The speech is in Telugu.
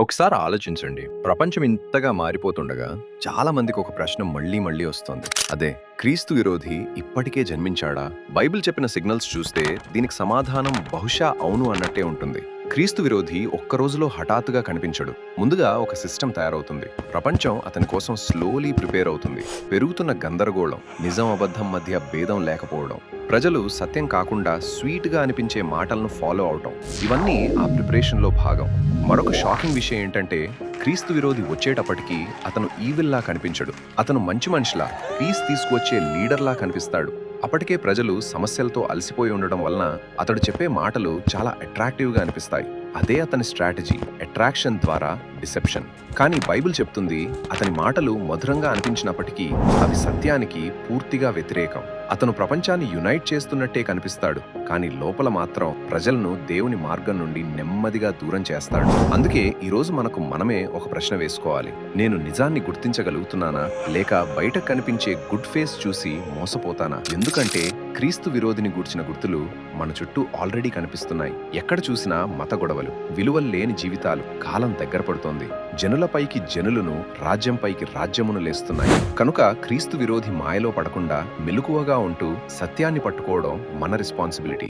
ఒకసారి ఆలోచించండి. ప్రపంచం ఇంతగా మారిపోతుండగా చాలా మందికి ఒక ప్రశ్న మళ్ళీ మళ్ళీ వస్తుంది. అదే క్రీస్తు విరోధి ఇప్పటికే జన్మించాడా? బైబిల్ చెప్పిన సిగ్నల్స్ చూస్తే దీనికి సమాధానం బహుశా అవును అన్నట్టే ఉంటుంది. క్రీస్తు విరోధి ఒక్క రోజులో హఠాత్తుగా కనిపించడు. ముందుగా ఒక సిస్టమ్ తయారవుతుంది. ప్రపంచం అతని కోసం స్లోలీ ప్రిపేర్ అవుతుంది. పెరుగుతున్న గందరగోళం నిజం అబద్ధం మధ్య భేదం లేకపోవడం ప్రజలు సత్యం కాకుండా స్వీట్గా అనిపించే మాటలను ఫాలో అవటం ఇవన్నీ ఆ ప్రిపరేషన్లో భాగం. మరొక షాకింగ్ విషయం ఏంటంటే క్రీస్తు విరోధి వచ్చేటప్పటికీ అతను ఈవిల్లా కనిపించడు. అతను మంచి మనిషిలా పీస్ తీసుకువచ్చే లీడర్లా కనిపిస్తాడు. అప్పటికే ప్రజలు సమస్యలతో అలసిపోయి ఉండడం వలన అతడు చెప్పే మాటలు చాలా అట్రాక్టివ్గా అనిపిస్తాయి. అదే అతని స్ట్రాటజీ అట్రాక్షన్ ద్వారా డిసెప్షన్ కానీ బైబిల్ చెప్తుంది అతని మాటలు మధురంగా అనిపించినప్పటికీ అవి సత్యానికి పూర్తిగా వ్యతిరేకం. అతను ప్రపంచాన్ని యునైట్ చేస్తున్నట్టే కనిపిస్తాడు కానీ లోపల మాత్రం ప్రజలను దేవుని మార్గం నుండి నెమ్మదిగా దూరం చేస్తాడు. అందుకే ఈరోజు మనకు మనమే ఒక ప్రశ్న వేసుకోవాలి. నేను నిజాన్ని గుర్తించగలుగుతున్నానా? లేక బయట కనిపించే గుడ్ ఫేస్ చూసి మోసపోతానా? ఎందుకంటే క్రీస్తు విరోధిని గూర్చిన గుర్తులు మన చుట్టూ ఆల్రెడీ కనిపిస్తున్నాయి. ఎక్కడ చూసినా మత గొడవలు విలువలు లేని జీవితాలు కాలం దగ్గర పడుతోంది. జనులపైకి జనులను రాజ్యంపైకి రాజ్యమును లేస్తున్నాయి. కనుక క్రీస్తు విరోధి మాయలో పడకుండా మెలకువగా ఉంటూ సత్యాన్ని పట్టుకోవడం మన రెస్పాన్సిబిలిటీ